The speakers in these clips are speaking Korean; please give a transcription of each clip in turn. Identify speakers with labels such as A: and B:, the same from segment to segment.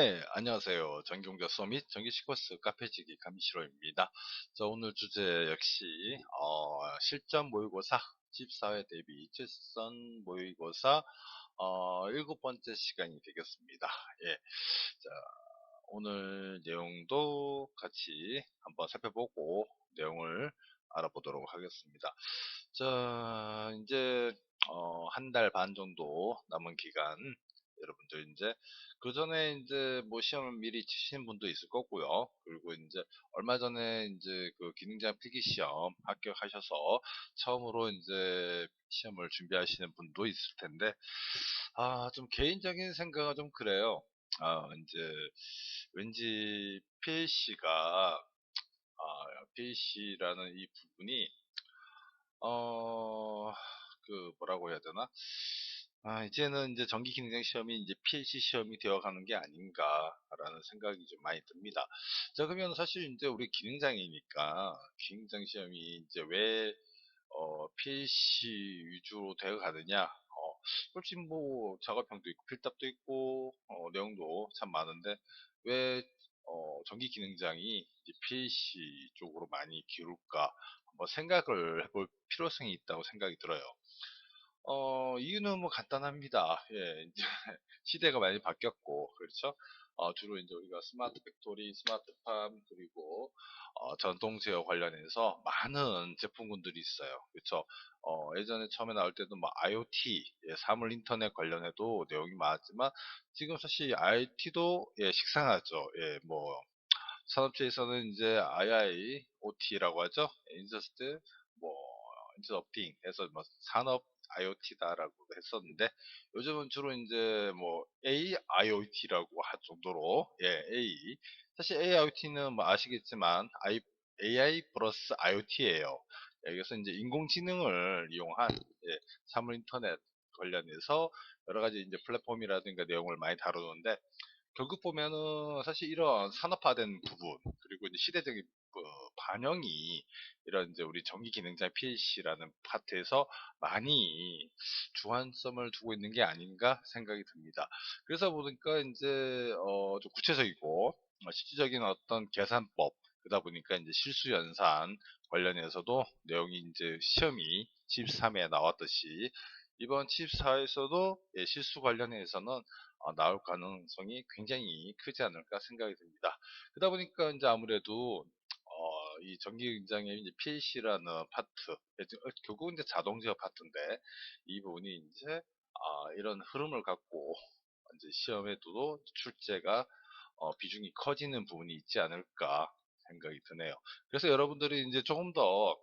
A: 네, 안녕하세요. 전경자 서밋 전기시코스 카페지기 감시로입니다. 자, 오늘 주제 역시 어, 실전 모의고사 14회 대비 최선 모의고사 어, 일곱 번째 시간이 되겠습니다. 예, 자, 오늘 내용도 같이 한번 살펴보고 내용을 알아보도록 하겠습니다. 자, 이제 어, 한 달 반 정도 남은 기간 여러분들 이제 그 전에 이제 뭐 시험을 미리 치신 분도 있을 거고요. 그리고 이제 얼마 전에 이제 그 기능장 필기 시험 합격하셔서 처음으로 이제 시험을 준비하시는 분도 있을 텐데 아 좀 개인적인 생각은 좀 그래요. 아 이제 왠지 PAC가 아, PAC라는 이 부분이 어 그 뭐라고 해야 되나 아, 이제는 이제 전기 기능장 시험이 이제 PLC 시험이 되어가는 게 아닌가라는 생각이 좀 많이 듭니다. 자, 그러면 사실 이제 우리 기능장이니까 기능장 시험이 이제 왜 어, PLC 위주로 되어가느냐? 어, 솔직히 뭐 작업형도 있고 필답도 있고 어, 내용도 참 많은데 왜 어, 전기 기능장이 PLC 쪽으로 많이 기울까? 한번 생각을 해볼 필요성이 있다고 생각이 들어요. 어, 이유는 뭐 간단합니다. 예, 이제 시대가 많이 바뀌었고, 그렇죠? 어, 주로 이제 우리가 스마트 팩토리, 스마트팜, 그리고 어, 전동 제어 관련해서 많은 제품군들이 있어요. 그렇죠? 어, 예전에 처음에 나올 때도 뭐 IoT, 예, 사물 인터넷 관련해도 내용이 많았지만 지금 사실 IoT도 예, 식상하죠. 예, 뭐 산업체에서는 이제 IIoT라고 하죠. 인더스트 뭐 인터업팅 해서 뭐 산업 IoT다라고 했었는데 요즘은 주로 이제 뭐 AIoT라고 할 정도로 예 A 사실 AIoT는 뭐 아시겠지만 AI 플러스 IoT예요. 여기서 이제 인공지능을 이용한 예, 사물 인터넷 관련해서 여러 가지 이제 플랫폼이라든가 내용을 많이 다루는데 결국 보면은 사실 이런 산업화된 부분 그리고 시대적인 그 반영이 이런 이제 우리 전기 기능자 PLC라는 파트에서 많이 주안점을 두고 있는 게 아닌가 생각이 듭니다. 그래서 보니까 이제 어, 좀 구체적이고 어, 실질적인 어떤 계산법 그러다 보니까 이제 실수 연산 관련해서도 내용이 이제 시험이 73에 나왔듯이 이번 74에서도 예, 실수 관련해서는 어, 나올 가능성이 굉장히 크지 않을까 생각이 듭니다. 그러다 보니까 이제 아무래도 어, 이 전기 굉장히 이제 PLC라는 파트, 어, 결국은 이제 자동 제어 파트인데 이 부분이 이제 어, 이런 흐름을 갖고 이제 시험에도 출제가 어, 비중이 커지는 부분이 있지 않을까 생각이 드네요. 그래서 여러분들이 이제 조금 더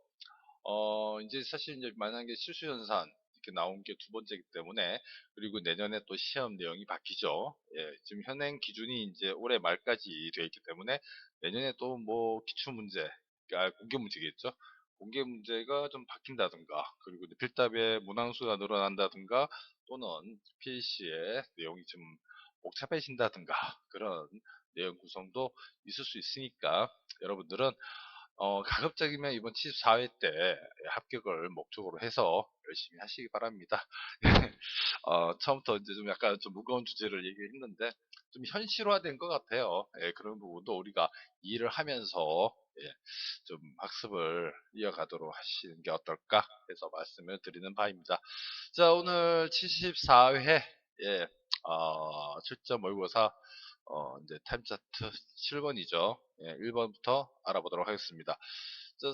A: 어, 이제 사실 이제 만약에 실수 연산 이렇게 나온 게 두 번째이기 때문에 그리고 내년에 또 시험 내용이 바뀌죠. 예, 지금 현행 기준이 이제 올해 말까지 되어 있기 때문에 내년에 또 뭐 기출 문제, 아, 공개 문제겠죠. 공개 문제가 좀 바뀐다든가 그리고 필답의 문항수가 늘어난다든가 또는 PC의 내용이 좀 복잡해진다든가 그런 내용 구성도 있을 수 있으니까 여러분들은 어, 가급적이면 이번 74회 때 합격을 목적으로 해서 열심히 하시기 바랍니다. 어, 처음부터 이제 좀 약간 좀 무거운 주제를 얘기했는데 좀 현실화된 것 같아요. 예, 그런 부분도 우리가 일을 하면서 예, 좀 학습을 이어가도록 하시는 게 어떨까 해서 말씀을 드리는 바입니다. 자, 오늘 74회 예, 어, 출전 모의고사 어, 이제 타임 차트 7번이죠. 예, 1번부터 알아보도록 하겠습니다.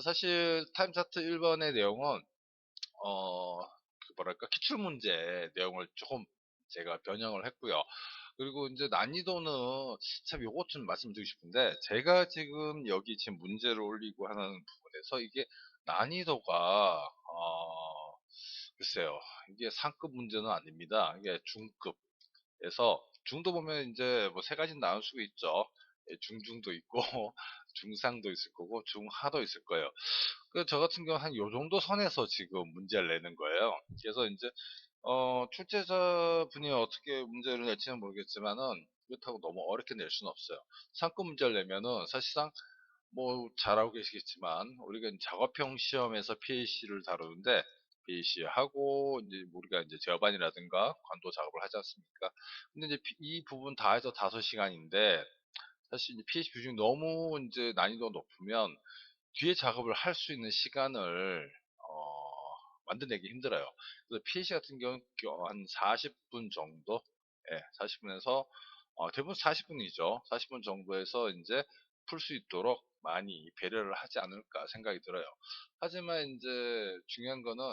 A: 사실 타임 차트 1번의 내용은 어, 그 뭐랄까 기출 문제 내용을 조금 제가 변형을 했고요. 그리고 이제 난이도는 참 요것 좀 말씀드리고 싶은데 제가 지금 여기 지금 문제를 올리고 하는 부분에서 이게 난이도가 어, 글쎄요 이게 상급 문제는 아닙니다. 이게 중급에서 중도 보면 이제 뭐 세 가지 나눌 수가 있죠. 예, 중중도 있고 중상도 있을 거고 중하도 있을 거예요. 그 저 같은 경우 한 요 정도 선에서 지금 문제를 내는 거예요. 그래서 이제 어, 출제자 분이 어떻게 문제를 낼지는 모르겠지만은 그렇다고 너무 어렵게 낼 수는 없어요. 상급 문제를 내면은 사실상 뭐 잘하고 계시겠지만 우리가 작업형 시험에서 PAC를 다루는데 BAC하고 이제 우리가 이제 제어반이라든가 관도 작업을 하지 않습니까? 근데 이제 이 부분 다 해서 5시간인데 사실 이제 PHP 중에 너무 이제 난이도가 높으면 뒤에 작업을 할 수 있는 시간을 어, 만들어내기 힘들어요. 그래서 PHP 같은 경우는 한 40분 정도, 예, 40분에서 어, 대부분 40분이죠. 40분 정도에서 이제 풀 수 있도록 많이 배려를 하지 않을까 생각이 들어요. 하지만 이제 중요한 거는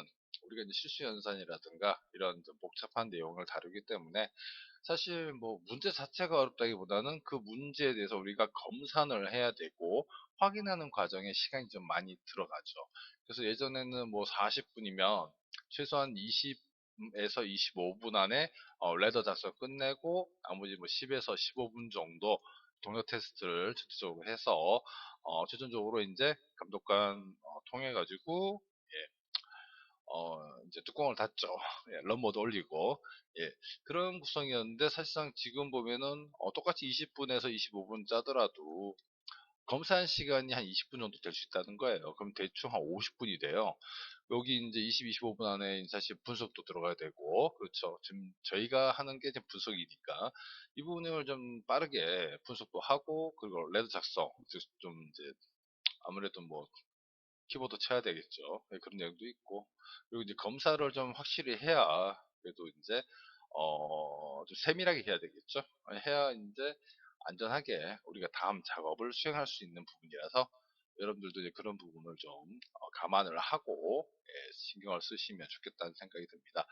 A: 우리가 이제 실수 연산이라든가 이런 복잡한 내용을 다루기 때문에 사실 뭐 문제 자체가 어렵다기보다는 그 문제에 대해서 우리가 검산을 해야 되고 확인하는 과정에 시간이 좀 많이 들어가죠. 그래서 예전에는 뭐 40분이면 최소한 20에서 25분 안에 어, 레더 작성 끝내고 나머지 뭐 10에서 15분 정도 동력 테스트를 전체적으로 해서 어, 최종적으로 이제 감독관 어, 통해 가지고 예, 어, 이제 뚜껑을 닫죠. 예, 런모드 올리고 예, 그런 구성이었는데 사실상 지금 보면은 어, 똑같이 20분에서 25분 짜더라도 검사한 시간이 한 20분 정도 될 수 있다는 거예요. 그럼 대충 한 50분이 돼요. 여기 이제 20, 25분 안에 사실 분석도 들어가야 되고, 그렇죠. 지금 저희가 하는 게 분석이니까, 이 부분을 좀 빠르게 분석도 하고, 그리고 레드 작성, 좀 이제, 아무래도 뭐, 키보드 쳐야 되겠죠. 네, 그런 내용도 있고, 그리고 이제 검사를 좀 확실히 해야, 그래도 이제, 어, 좀 세밀하게 해야 되겠죠. 해야 이제, 안전하게 우리가 다음 작업을 수행할 수 있는 부분이라서 여러분들도 이제 그런 부분을 좀 어, 감안을 하고 예, 신경을 쓰시면 좋겠다는 생각이 듭니다.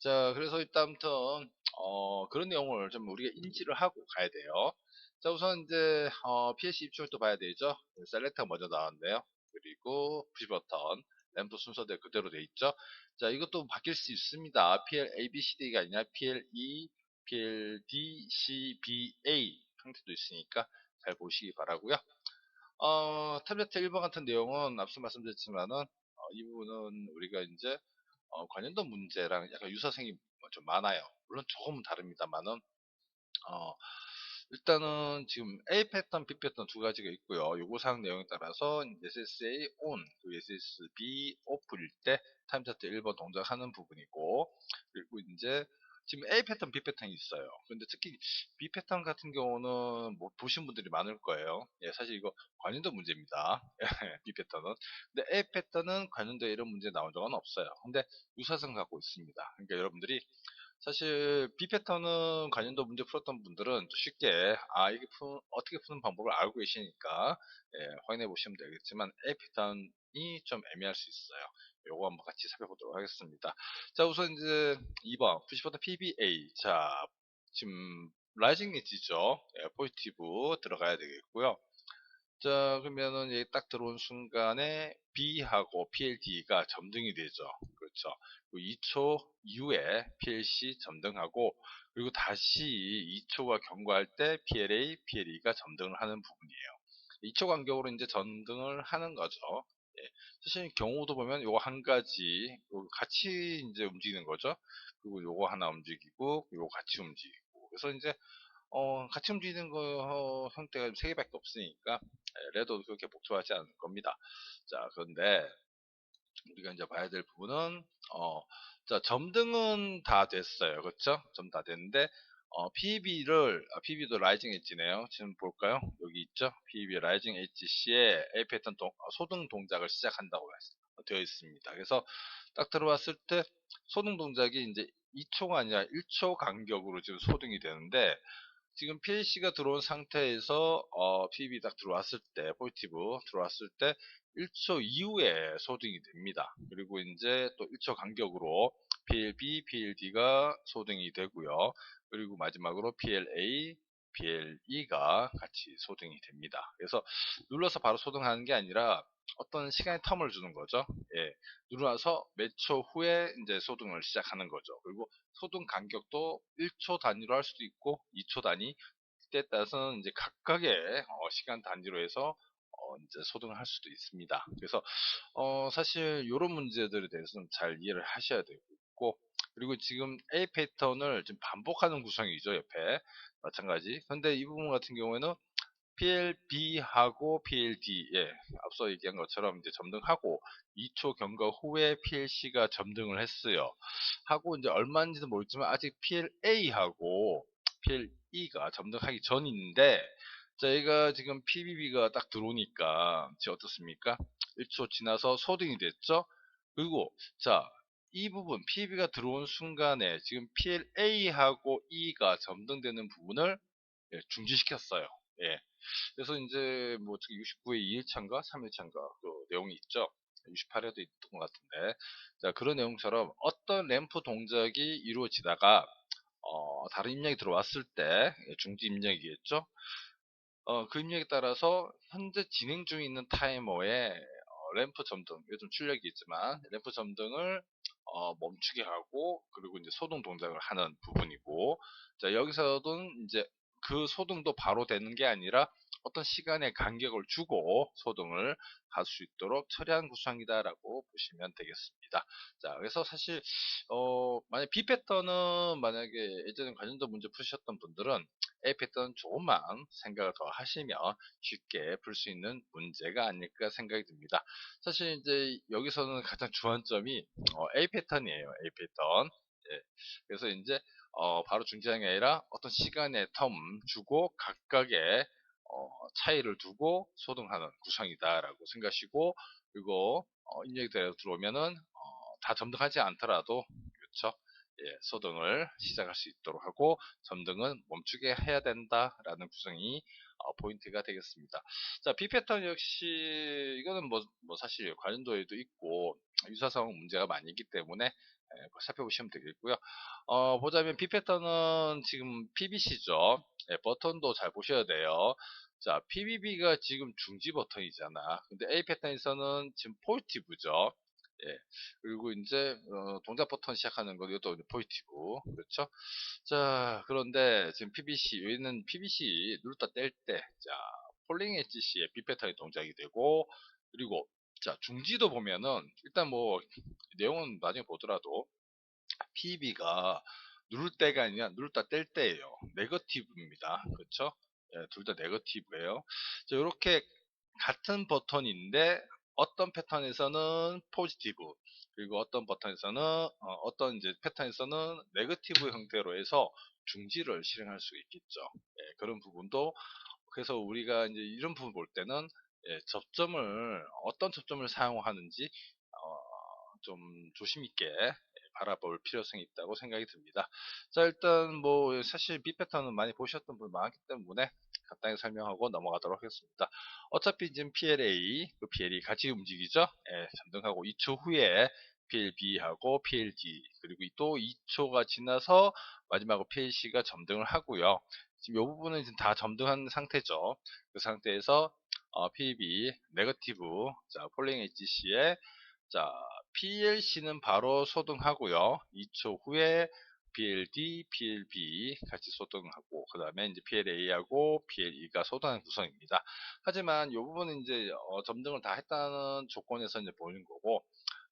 A: 자, 그래서 일단부터 어, 그런 내용을 좀 우리가 인지를 하고 가야 돼요. 자, 우선 이제 어, PLC 입출을 또 봐야 되죠. 셀렉터가 먼저 나왔는데요. 그리고 푸시 버튼, 램프 순서대로 그대로 돼 있죠. 자, 이것도 바뀔 수 있습니다. PL ABCD가 아니라 PLE, PLDCBA 형태도 있으니까 잘 보시기 바라고요. 어, 태블릿 1번 같은 내용은 앞서 말씀드렸지만은 어, 이 부분은 우리가 이제 어, 관련도 문제랑 약간 유사성이 좀 많아요. 물론 조금은 다릅니다만은 어, 일단은 지금 A 패턴, B 패턴 두 가지가 있고요. 요구사항 내용에 따라서 SSA ON, 그 SSB OFF일 때 타임 차트 1번 동작하는 부분이고 그리고 이제 지금 A 패턴, B 패턴이 있어요. 근데 특히 B 패턴 같은 경우는 뭐 보신 분들이 많을 거예요. 예, 사실 이거 관련도 문제입니다. B 패턴은. 근데 A 패턴은 관련도 이런 문제 나온 적은 없어요. 근데 유사성 갖고 있습니다. 그러니까 여러분들이 사실 B 패턴은 관련도 문제 풀었던 분들은 쉽게 아 이게 푸, 어떻게 푸는 방법을 알고 계시니까 예, 확인해 보시면 되겠지만 A 패턴이 좀 애매할 수 있어요. 요거 한번 같이 살펴보도록 하겠습니다. 자, 우선 이제 2번, 푸시버터 PBA. 자, 지금 라이징 엣지죠. 예, 포지티브 들어가야 되겠고요. 자, 그러면은 여기 딱 들어온 순간에 B하고 PLD가 점등이 되죠. 그렇죠. 2초 이후에 PLC 점등하고 그리고 다시 2초가 경과할 때 PLA, PLE가 점등을 하는 부분이에요. 2초 간격으로 이제 점등을 하는 거죠. 예, 사실 경우도 보면 요거 한 가지 같이 이제 움직이는 거죠. 그리고 요거 하나 움직이고 요거 같이 움직이고 그래서 이제 어, 같이 움직이는 거 어, 형태가 세 개밖에 없으니까 예, 레도 그렇게 복잡하지 않을 겁니다. 자 그런데 우리가 이제 봐야 될 부분은 어, 자 점등은 다 됐어요, 그렇죠? 점 다 됐는데 어, PB를, 아, PB도 라이징 엣지네요. 지금 볼까요? 여기 있죠? PB 라이징 엣지 시에 A 패턴 동, 어, 소등 동작을 시작한다고 되어 있습니다. 그래서 딱 들어왔을 때 소등 동작이 이제 2초가 아니라 1초 간격으로 지금 소등이 되는데 지금 PLC가 들어온 상태에서 어, PB 딱 들어왔을 때 포지티브 들어왔을 때 1초 이후에 소등이 됩니다. 그리고 이제 또 1초 간격으로 PLB, PLD가 소등이 되고요. 그리고 마지막으로 PLA, PLE가 같이 소등이 됩니다. 그래서 눌러서 바로 소등하는 게 아니라 어떤 시간의 텀을 주는 거죠. 예, 누르면서 몇 초 후에 이제 소등을 시작하는 거죠. 그리고 소등 간격도 1초 단위로 할 수도 있고 2초 단위 때에 따라서는 이제 각각의 어, 시간 단위로 해서 어, 이제 소등을 할 수도 있습니다. 그래서 어, 사실 이런 문제들에 대해서는 잘 이해를 하셔야 되고 그리고 지금 A 패턴을 지금 반복하는 구성이죠 옆에 마찬가지. 근데 이 부분 같은 경우에는 PLB하고 PLD, 예, 앞서 얘기한 것처럼 이제 점등하고 2초 경과 후에 PLC가 점등을 했어요. 하고 이제 얼마인지도 모르지만 아직 PLA하고 PLE가 점등하기 전인데 저희가 지금 PBB가 딱 들어오니까 지금 어떻습니까? 1초 지나서 소등이 됐죠? 그리고 자, 이 부분 PB가 들어온 순간에 지금 PLA하고 E가 점등되는 부분을 예, 중지시켰어요. 예. 그래서 이제 뭐 69의 2일차인가 3일차인가 그 내용이 있죠. 68에도 있던 것 같은데 자 그런 내용처럼 어떤 램프 동작이 이루어지다가 어, 다른 입력이 들어왔을 때 예, 중지 입력이겠죠. 어, 그 입력에 따라서 현재 진행 중에 있는 타이머에 어, 램프 점등, 요즘 출력이 있지만 램프 점등을 어, 멈추게 하고 그리고 이제 소등 동작을 하는 부분이고. 자 여기서도 이제 그 소등도 바로 되는 게 아니라 어떤 시간의 간격을 주고 소등을 할수 있도록 처리한 구성이다라고 보시면 되겠습니다. 자, 그래서 사실 어, 만약 B 패턴은 만약에 예전에 관련도 문제 푸셨던 분들은 A 패턴 조금만 생각을 더 하시면 쉽게 풀 수 있는 문제가 아닐까 생각이 듭니다. 사실 이제 여기서는 가장 주안점이 어, A 패턴이에요. A 패턴. 예, 그래서 이제 어, 바로 중지하는 게 아니라 어떤 시간의 텀 주고 각각의 어, 차이를 두고 소등하는 구성이다라고 생각하시고 그리고 어, 되어 들어오면은 어, 다 점등하지 않더라도 그렇죠. 예, 소등을 시작할 수 있도록 하고 점등은 멈추게 해야 된다라는 구성이 어, 포인트가 되겠습니다. 자, B 패턴 역시 이거는 뭐, 뭐 사실 관련도에도 있고 유사성 문제가 많이 있기 때문에 예, 살펴보시면 되겠고요. 어, 보자면 B 패턴은 지금 PBC죠. 예, 버튼도 잘 보셔야 돼요. 자, PBB가 지금 중지 버튼이잖아. 근데 A 패턴에서는 지금 포지티브죠. 예. 그리고 이제 어, 동작 버튼 시작하는 거 이것도 포지티브 그렇죠? 자 그런데 지금 PBC 여기는 PBC 누르다 뗄 때 자 폴링 엣지 시에 B 패턴이 동작이 되고 그리고 자 중지도 보면은 일단 뭐 내용은 나중에 보더라도 PB가 누를 때가 아니라 누르다 뗄 때예요. 네거티브입니다. 그렇죠? 예, 둘다 네거티브예요. 자, 이렇게 같은 버튼인데 어떤 패턴에서는 포지티브 그리고 어떤 버튼에서는 어, 떤 이제 패턴에서는 네거티브 형태로 해서 중지를 실행할 수 있겠죠. 예, 그런 부분도 그래서 우리가 이제 이런 부분 볼 때는 예, 접점을 어떤 접점을 사용하는지 어, 좀 조심 있게 바라볼 필요성이 있다고 생각이 듭니다. 자 일단 뭐 사실 B 패턴은 많이 보셨던 분 많기 때문에 간단히 설명하고 넘어가도록 하겠습니다. 어차피 지금 PLA, 그 PL이 같이 움직이죠. 예, 전등하고 2초 후에 PLB하고 PLD 그리고 또 2초가 지나서 마지막으로 PLC가 점등을 하고요. 지금 이 부분은 지금 다 점등한 상태죠. 그 상태에서 어, PB 네거티브 자 폴링 HC에 자 PLC는 바로 소등하고요. 2초 후에 PLD, PLB 같이 소등하고 그 다음에 이제 PLA하고 PLE가 소등하는 구성입니다. 하지만 이 부분은 이제 어, 점등을 다 했다는 조건에서 이제 보이는 거고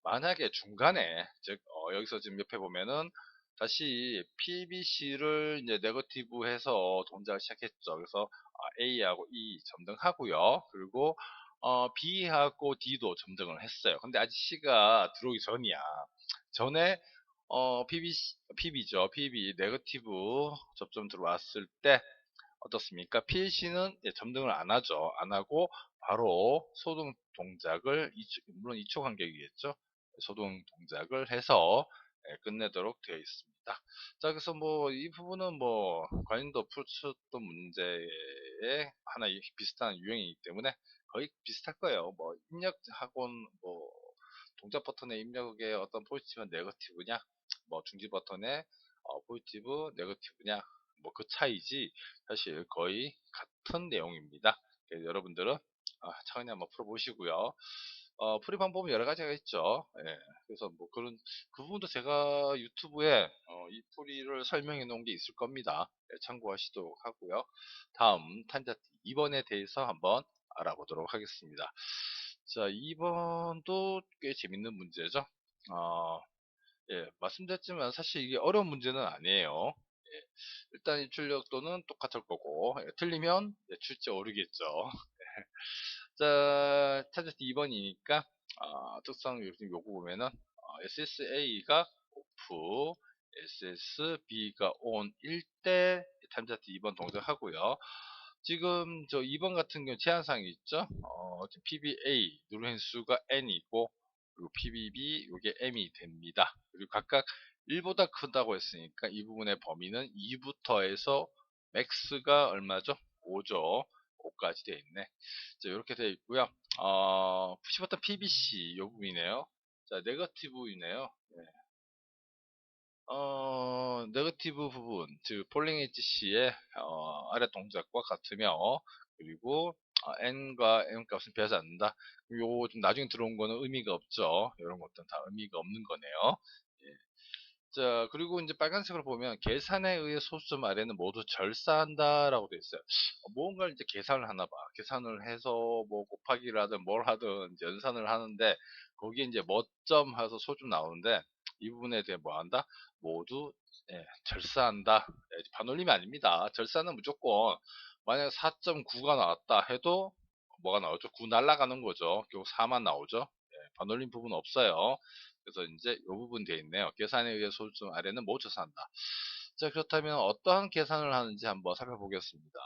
A: 만약에 중간에 즉 어, 여기서 지금 옆에 보면은 다시 PBC를 이제 네거티브 해서 동작을 시작했죠. 그래서 어, A하고 E 점등하고요. 그리고 어, B하고 D도 점등을 했어요. 근데 아직 C가 들어오기 전이야. 전에 어, PB, PB죠. PB 네거티브 접점 들어왔을 때 어떻습니까? PLC는 예, 점등을 안 하죠. 안 하고 바로 소등 동작을 2초, 물론 2초 간격이겠죠. 소등 동작을 해서 예, 끝내도록 되어 있습니다. 자, 그래서 뭐 이 부분은 뭐 관인도 풀쳤던 문제에 하나 비슷한 유형이기 때문에 거의 비슷할 거예요. 뭐 입력 학원 뭐 동작 버튼의 입력의 어떤 포지티브 네거티브냐 뭐 중지 버튼의 어, 포지티브 네거티브냐 뭐 그 차이지 사실 거의 같은 내용입니다. 여러분들은 아, 차근히 한번 풀어보시고요. 어, 풀이 방법은 여러 가지가 있죠. 예, 그래서 뭐 그런 그 부분도 제가 유튜브에 어, 이 풀이를 설명해 놓은 게 있을 겁니다. 예, 참고하시도록 하고요. 다음 탄자티 2번에 대해서 한번 알아보도록 하겠습니다. 자, 2번도 꽤 재밌는 문제죠. 어, 예, 말씀드렸지만 사실 이게 어려운 문제는 아니에요. 예, 일단 입출력도는 똑같을 거고 예, 틀리면 예, 출제 오르겠죠. 자, 타겟 2번이니까 어, 특성 요즘 요거 보면은 어, SSA가 오프, SSB가 ON일 때 타임차트 2번 동작하고요. 지금 저 2번 같은 경우 제한사항이 있죠. 어, PBA 누르 횟수가 n이고 그리고 PBB 이게 m이 됩니다. 그리고 각각 1보다 크다고 했으니까 이 부분의 범위는 2부터 해서 max가 얼마죠? 5죠. 5까지 되어 있네. 자, 이렇게 되어 있고요. 어, 푸시 버튼 PBC 이 부분이네요. 자, 네거티브이네요. 네. 어, 네거티브 부분, 즉 폴링 HC의 어, 아래 동작과 같으며 그리고 어, n과 m 값은 배하지 않는다. 요거 좀 나중에 들어온 거는 의미가 없죠. 이런 것들은 다 의미가 없는 거네요. 예. 자, 그리고 이제 빨간색으로 보면 계산에 의해 소수점 아래는 모두 절사한다라고 되어 있어요. 어, 뭔가를 이제 계산을 하나 봐. 계산을 해서 뭐 곱하기를 하든 뭘 하든 연산을 하는데 거기에 이제 뭐점 해서 소좀 나오는데 이 부분에 대해 뭐 한다? 모두 예, 절사한다. 예, 반올림이 아닙니다. 절사는 무조건 만약 4.9가 나왔다 해도 뭐가 나오죠? 9 날라가는 거죠. 결국 4만 나오죠. 예, 반올림 부분 없어요. 그래서 이제 이 부분 되어 있네요. 계산에 의해 소수점 아래는 모두 절사한다. 자 그렇다면 어떠한 계산을 하는지 한번 살펴보겠습니다.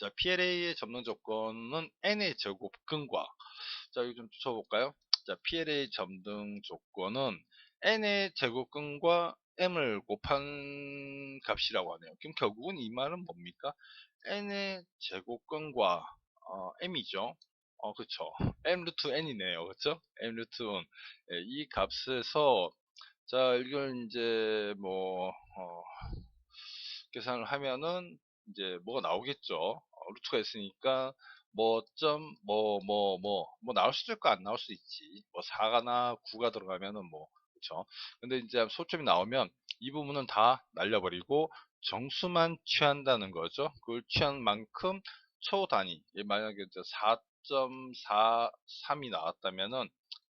A: 자 PLA의 점등 조건은 n의 제곱 근과 자 이거 좀 쳐볼까요? 자 PLA 점등 조건은 n의 제곱근과 m을 곱한 값이라고 하네요. 그럼 결국은 이 말은 뭡니까? n의 제곱근과 어, m이죠. 어, 그쵸. m 루트 n이네요. 그쵸? m 루트 n. 예, 이 값에서, 자, 이걸 이제, 뭐, 어, 계산을 하면은, 이제, 뭐가 나오겠죠. 어, 루트가 있으니까, 뭐, 점, 뭐, 뭐, 뭐, 뭐, 나올 수도 있고, 안 나올 수도 있지. 뭐, 4가나 9가 들어가면은 뭐, 그쵸. 근데 이제 소점이 나오면, 이 부분은 다 날려버리고, 정수만 취한다는 거죠. 그걸 취한 만큼 초 단위, 만약에 4.43이 나왔다면은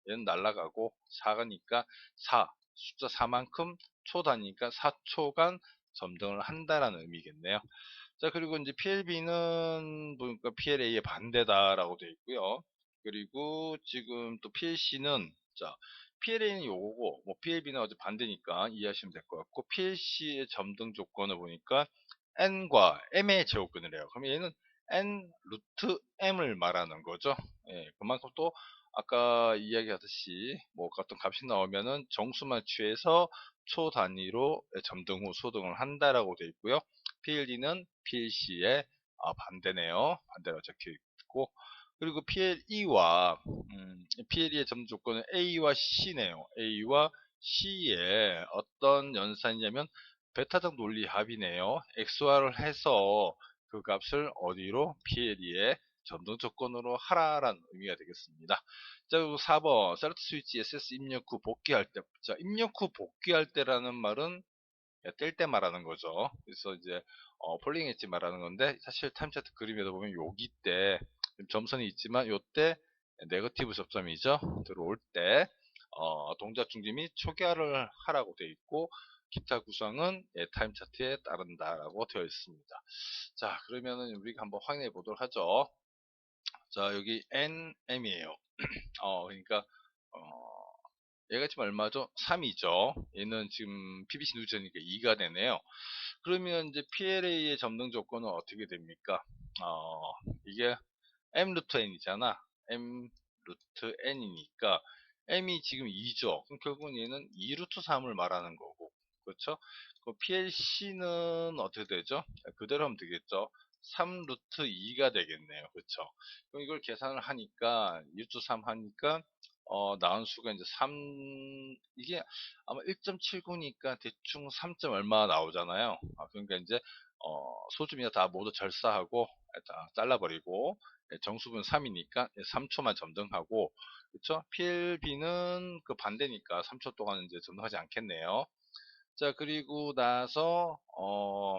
A: 얘는 날라가고 4가니까 4 숫자 4만큼 초 단위니까 4초간 점등을 한다라는 의미겠네요. 자 그리고 이제 PLB는 보니까 PLA의 반대다라고 되어 있고요. 그리고 지금 또 PLC는 자 PLA는 요거고 뭐 PLB는 어제 반대니까 이해하시면 될 것 같고 PLC의 점등 조건을 보니까 n과 m의 제곱근을 해요. 그러면 얘는 n 루트 m을 말하는 거죠. 예, 그만큼 또 아까 이야기하듯이 뭐 어떤 값이 나오면은 정수만 취해서 초 단위로 점등 후 소등을 한다라고 되어 있고요. PLD는 PLC의 아, 반대네요. 반대로 적혀 있고 그리고 PLE와 음, PLE의 점등 조건은 A와 C네요. A와 C의 어떤 연산이냐면 베타적 논리 합이네요. XOR을 해서 그 값을 어디로 PLE의 점등 조건으로 하라라는 의미가 되겠습니다. 자, 그리고 4번 셀렉트 스위치 SS 입력 후 복귀할 때. 자, 입력 후 복귀할 때라는 말은 뗄 때 말하는 거죠. 그래서 이제 어, 폴링 엣지 말하는 건데 사실 타임 차트 그림에도 보면 여기 때 점선이 있지만 요때 네거티브 접점이죠. 들어올 때 어, 동작 중지 및 초기화를 하라고 되어 있고 기타 구성은 예, 타임 차트에 따른다라고 되어 있습니다. 자, 그러면은 우리가 한번 확인해 보도록 하죠. 자, 여기 NM이에요. 어, 그러니까 어, 얘가 지금 얼마죠? 3이죠. 얘는 지금 PBC 누전이니까 2가 되네요. 그러면 이제 PLA의 점등 조건은 어떻게 됩니까? 어, 이게 M 루트 N이잖아. M 루트 N이니까 M이 지금 2죠. 그럼 결국은 얘는 2 루트 3을 말하는 거고. 그렇죠? 그 PLC는 어떻게 되죠? 그대로 하면 되겠죠. 3 루트 2가 되겠네요. 그렇죠? 그럼 이걸 계산을 하니까 2루트 3 하니까 어, 나온 수가 이제 3 이게 아마 1.79니까 대충 3. 얼마 나오잖아요. 아, 그러니까 이제 어, 소주미가 다 모두 절사하고 다 잘라버리고 예, 정수분 3이니까 3초만 점등하고 그렇죠? PLB는 그 반대니까 3초 동안 이제 점등하지 않겠네요. 자, 그리고 나서, 어,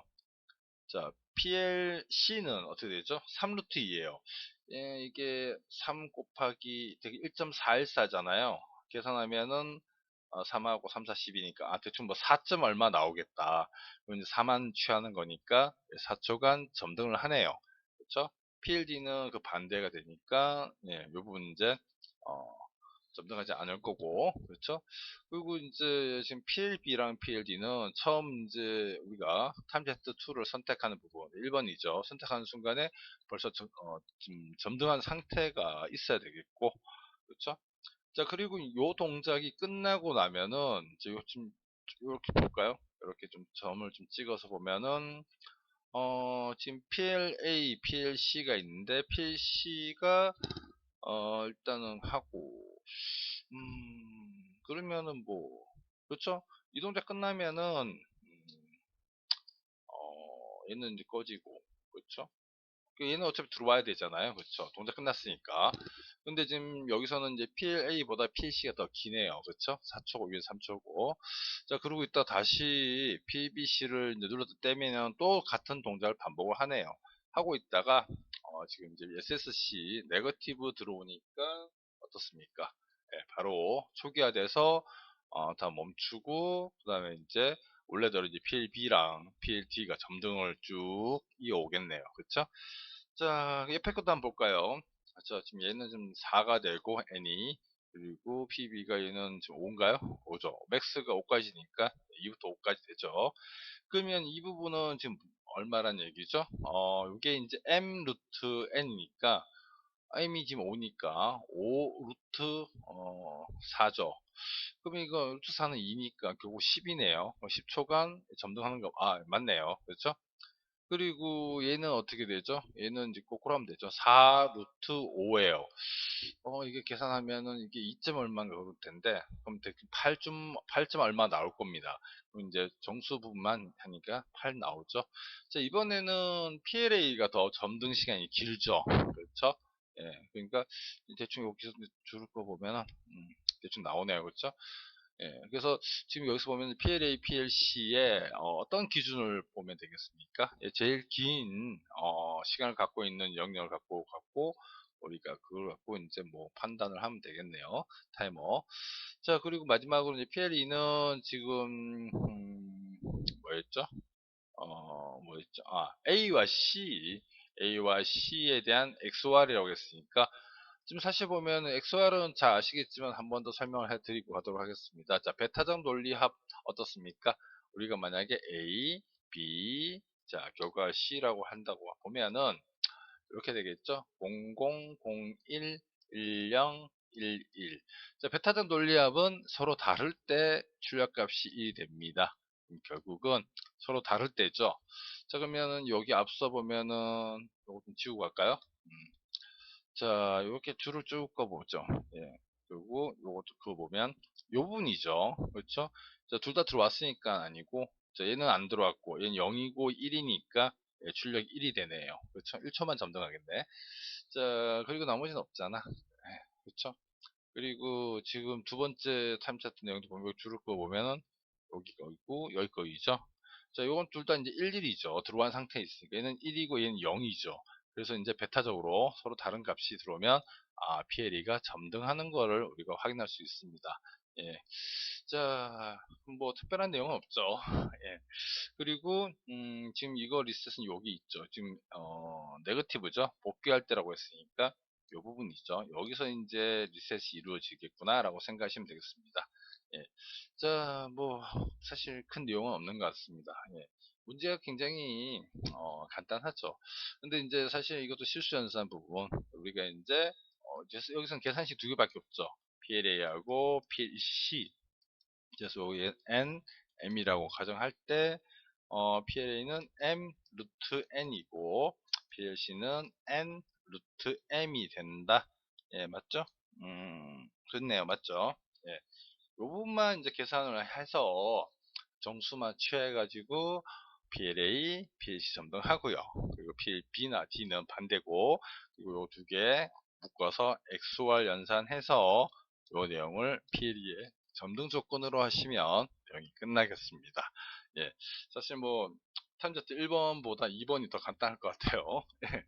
A: 자, PLC는 어떻게 되죠? 3루트 2에요 예, 이게 3 곱하기 되게 1.414잖아요. 계산하면은, 어, 3하고 3, 4, 10이니까 아 대충 뭐 4점 얼마 나오겠다. 이제 4만 취하는 거니까 4초간 점등을 하네요. 그렇죠? PLD는 그 반대가 되니까 예, 이 부분 이제 어, 점등하지 않을 거고 그렇죠? 그리고 이제 지금 PLB랑 PLD는 처음 이제 우리가 타임테스트 2를 선택하는 부분 1번이죠. 선택하는 순간에 벌써 점, 어, 지금 점등한 상태가 있어야 되겠고 그렇죠? 자 그리고 이 동작이 끝나고 나면은 이제 좀 이렇게 볼까요? 이렇게 좀 점을 좀 찍어서 보면은 어, 지금 PLA, PLC가 있는데 PLC가 어, 일단은 하고 음, 그러면은 뭐 그렇죠? 이 동작 끝나면은 음, 어, 얘는 이제 꺼지고 그렇죠? 얘는 어차피 들어와야 되잖아요. 그렇죠? 동작 끝났으니까. 근데 지금 여기서는 이제 PLA보다 PLC가 더 기네요. 그렇죠? 4초고 위에 3초고. 자, 그러고 있다 다시 PBC를 이제 눌렀다 떼면 또 같은 동작을 반복을 하네요. 하고 있다가 어, 지금 이제 SSC 네거티브 들어오니까 어떻습니까? 네, 바로 초기화돼서 어, 다 멈추고 그 다음에 이제 원래대로 이제 PLB랑 PLD가 점등을 쭉 이어오겠네요. 그쵸? 자, 옆에 것도 한번 볼까요? 자, 지금 얘는 좀 4가 되고, N이. 그리고 PB가 얘는 지금 5인가요? 5죠. 맥스가 5까지니까 2부터 5까지 되죠. 그러면 이 부분은 지금 얼마란 얘기죠? 어, 이게 이제 M 루트 N이니까, M이 지금 5니까, 5 루트, 어, 4죠. 그럼 이거 루트 4는 2니까 결국 10이네요. 10초간 점등하는 거, 아, 맞네요. 그렇죠? 그리고 얘는 어떻게 되죠? 얘는 이제 거꾸로 하면 되죠. 4 루트 5에요 어, 이게 계산하면은 이게 2점 얼마가 그럴 텐데, 그럼 8점, 8점 얼마 나올 겁니다. 그럼 이제 정수 부분만 하니까 8 나오죠. 자, 이번에는 PLA가 더 점등 시간이 길죠. 그렇죠? 예, 그러니까 대충 여기서 줄을 거 보면은, 음, 대충 나오네요. 그렇죠? 예, 그래서 지금 여기서 보면 PLA, PLC의 어, 떤 기준을 보면 되겠습니까? 예, 제일 긴 어, 시간을 갖고 있는 영역을 갖고 갖고 우리가 그걸 갖고 이제 뭐 판단을 하면 되겠네요. 타이머. 자 그리고 마지막으로 이제 PLE는 지금 음, 뭐였죠? 어 뭐였죠? 아 A와 C, A와 C에 대한 XOR이라고 했으니까 지금 사실 보면 XOR은 잘 아시겠지만 한 번 더 설명을 해드리고 가도록 하겠습니다. 자, 베타적 논리합 어떻습니까? 우리가 만약에 A, B, 자, 결과 C라고 한다고 보면은 이렇게 되겠죠? 00, 01, 10, 11. 자, 베타적 논리합은 서로 다를 때 출력값이 1이 됩니다. 결국은 서로 다를 때죠. 자, 그러면은 여기 앞서 보면은 이거 좀 지우고 갈까요? 음. 자, 이렇게 줄을 쭉 꺼보죠. 예. 그리고 요것도 그거 보면 요 부분이죠. 그렇죠? 자, 둘다 들어왔으니까 아니고 자, 얘는 안 들어왔고 얘는 0이고 1이니까 예, 출력 1이 되네요. 그렇죠? 1초만 점등하겠네. 자, 그리고 나머지는 없잖아. 예, 그렇죠? 그리고 지금 두 번째 타임 차트 내용도 보면 줄을 거 보면은 여기가 있고 여기 거이죠. 자, 요건 둘 다 이제 1, 1이죠. 들어간 상태에 있으니까 얘는 1이고 얘는 0이죠. 그래서 이제 베타적으로 서로 다른 값이 들어오면 아, PLE가 점등하는 것을 우리가 확인할 수 있습니다. 예. 자, 뭐 특별한 내용은 없죠. 예. 그리고 음, 지금 이거 리셋은 여기 있죠. 지금 어, 네거티브죠. 복귀할 때라고 했으니까 이 부분 있죠. 여기서 이제 리셋이 이루어지겠구나라고 생각하시면 되겠습니다. 예. 자, 뭐 사실 큰 내용은 없는 것 같습니다. 예. 문제가 굉장히 어, 간단하죠. 근데 이제 사실 이것도 실수 연산 부분 우리가 이제 어, 여기서는 계산식 두 개밖에 없죠. PLA하고 PLC 그래서 N, M이라고 가정할 때 어, PLA는 M 루트 N이고 PLC는 N 루트 M이 된다. 예, 맞죠? 음, 그렇네요. 맞죠? 예. 이 부분만 이제 계산을 해서 정수만 취해가지고 PLA, PLC 점등 하고요. 그리고 PLB나 D는 반대고 그리고 이 두 개 묶어서 XOR 연산해서 이 내용을 PLE의 점등 조건으로 하시면 병이 끝나겠습니다. 예, 사실 뭐 탐저트 1번보다 2번이 더 간단할 것 같아요. 예.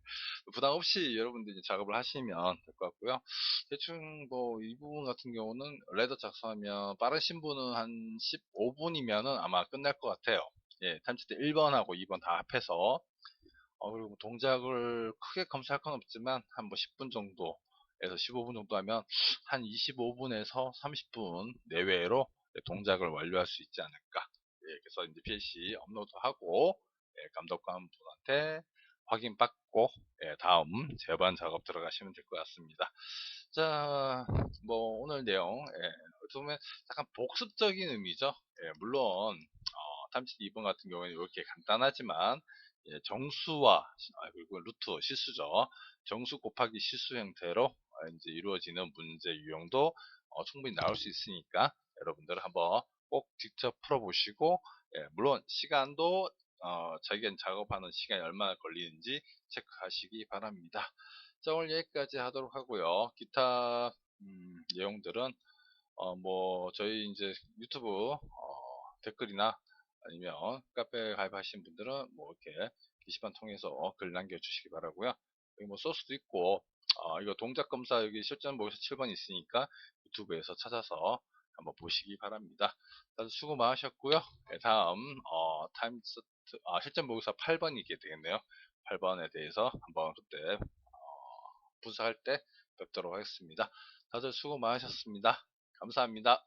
A: 부담 없이 여러분들이 작업을 하시면 될 것 같고요. 대충 뭐 이 부분 같은 경우는 레더 작성하면 빠른 신분은 한 15분이면은 아마 끝날 것 같아요. 예, 탐저트 1번하고 2번 다 합해서 어, 그리고 동작을 크게 검사할 건 없지만 한 뭐 10분 정도 에서 15분 정도 하면 한 25분에서 30분 내외로 동작을 완료할 수 있지 않을까. 예, 그래서 이제 PLC 업로드하고 예, 감독관 분한테 확인받고 예, 다음 재반 작업 들어가시면 될 것 같습니다. 자, 뭐 오늘 내용 예, 어떻게 보면 약간 복습적인 의미죠. 예, 물론 어, 탐지 2번 같은 경우에는 이렇게 간단하지만 예, 정수와 아, 그리고 루트 실수죠. 정수 곱하기 실수 형태로 어, 이제 이루어지는 문제 유형도 어, 충분히 나올 수 있으니까 여러분들 한번 꼭 직접 풀어보시고 예, 물론 시간도 어, 자기가 작업하는 시간이 얼마나 걸리는지 체크하시기 바랍니다. 자 오늘 여기까지 하도록 하고요. 기타 음, 내용들은 어, 뭐 저희 이제 유튜브 어, 댓글이나 아니면 카페 가입하신 분들은 뭐 이렇게 게시판 통해서 글 남겨주시기 바라고요. 여기 뭐 소스도 있고 어, 이거 동작 검사 여기 실전 보기서 7번 있으니까 유튜브에서 찾아서 한번 보시기 바랍니다. 다들 수고 많으셨고요. 네, 다음 어, 타임 세트 아, 실전 보고서 8번이게 되겠네요. 8번에 대해서 한번 그때 어, 분석할 때 뵙도록 하겠습니다. 다들 수고 많으셨습니다. 감사합니다.